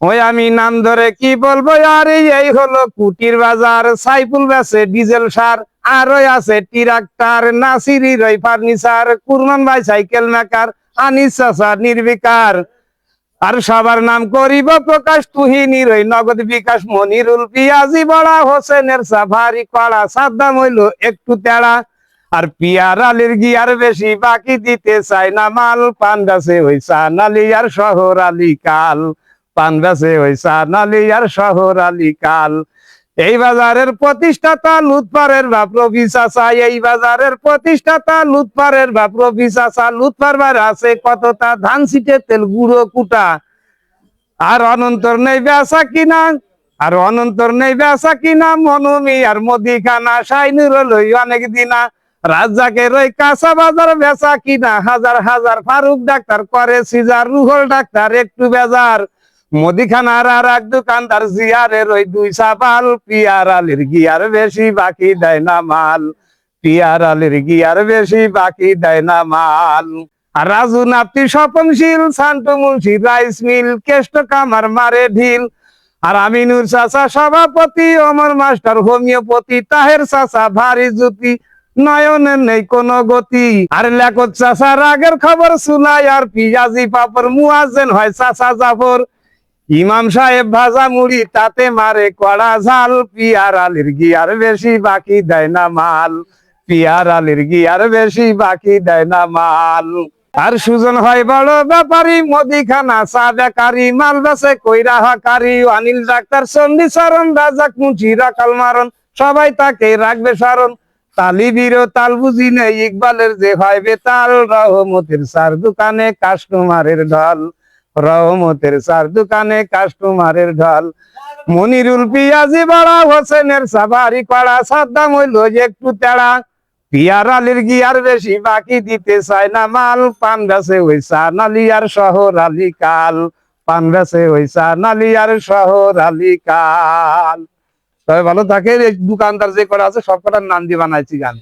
ওই আমি নাম ধরে কি বলব? আরে এই হলো কুটির বাজার। সাইফুল বেছে ডিজেল সার, আর ওই আছে ট্রাক্টর, নাসিরি রই ফার্নিচার কুরমান ভাই সাইকেল মেকার, আনিস চাচা নির্বিকার। আর সবার নাম করিব প্রকাশ, তুহিনী রই নগদ বিকাশ, মনিরুল পিয়াজি বড়া, হোসেনের সাফারি কড়া, সাদ্দাম হইল একটু তেড়া। আর পিয়ার আলির গিয়ার বেশি, বাকি দিতে চাই না মাল। পান গাছে ওই সানালি আর শহর আলী কাল। পান বেছে ওই আর শহর আলী কাল এই বাজারের প্রতিষ্ঠাতা লুৎপারের বাপ প্রভি চাচা, এই বাজারের প্রতিষ্ঠাতা লুৎপারের বাপ প্রভি চাচা। লুৎপার বার আছে কতটা? ধান ছিটে তেল গুঁড়ো কুটা। আর অনন্তর নেই বেসা কিনা? আর অনন্তর নেই বেসা কিনা? মনুমি আর মদিখানা সাইনুর লই অনেক দিনা। রাজাকে রই কাঁচা বাজার বেচা কিনা? হাজার হাজার ফারুক ডাক্তার করে, সিজার রুহল ডাক্তার একটু বেজার। মুদিখানার আর এক দোকানদার জিয়ারে রই দুই সাবাল পিয়ার আলির গিয়ার বেশি বাকি দেয় না মাল। পিয়ার আলির গিয়ার বেশি বাকি দেয় না মাল। আর রাজু নাপতি স্বপনশীল শান্ত মুন্সি রাইস মিল, কেষ্ট কামার মারে ঢিল। আর আমিনুর চাচা সভাপতি, অমর মাস্টার হোমিওপতি, তাহের চাচা ভারী জুতি নয়নের নেই কোনো গতি। আর লেখক চাচা রাগের খবর শুনাই, আর পিয়াজি পাপড় মুয়াজেন হয় চাচা জাফর। ইমাম সাহেব ভাজা মুড়ি তাতে মারে, কড়া ঝাল, পিয়ার আলির গিয়ার বেশি বাকি দেয় না মাল। পিয়ার আলির গিয়ার বেশি বাকি দেয় না মাল। আর সুজন হয় বড় ব্যাপারী, মুদিখানা চা বেকারি, মাল বেচে কইরা হাকারি। অনিল ডাক্তার চন্ডী চরণ, রাজাক মুচি রাকাল মারণ, সবাই তাকে রাখবে স্মরণ তালিবির তাল বুঝি নেই, ইকবালের যে হয় বেতাল। রহমতের সার দোকানে কাস্টমারের ঢল। রহমতের সার দোকানে কাস্টমারের ঢল। মনিরুল পিয়াজি বড়া, হোসেনের সাবারি কড়া সাদ্দাম হইল একটু তেড়া। পিয়ার আলির গিয়ার বেশি, বাকি দিতে চায় না মাল। পান বেছে ওই নালিয়ার শহর আলী কাল পান বেছে ওই নালিয়ার শহর আলী কাল তবে ভালো থাকে দোকানদার যে করা আছে, সব কটার নাম বানাইছি গান।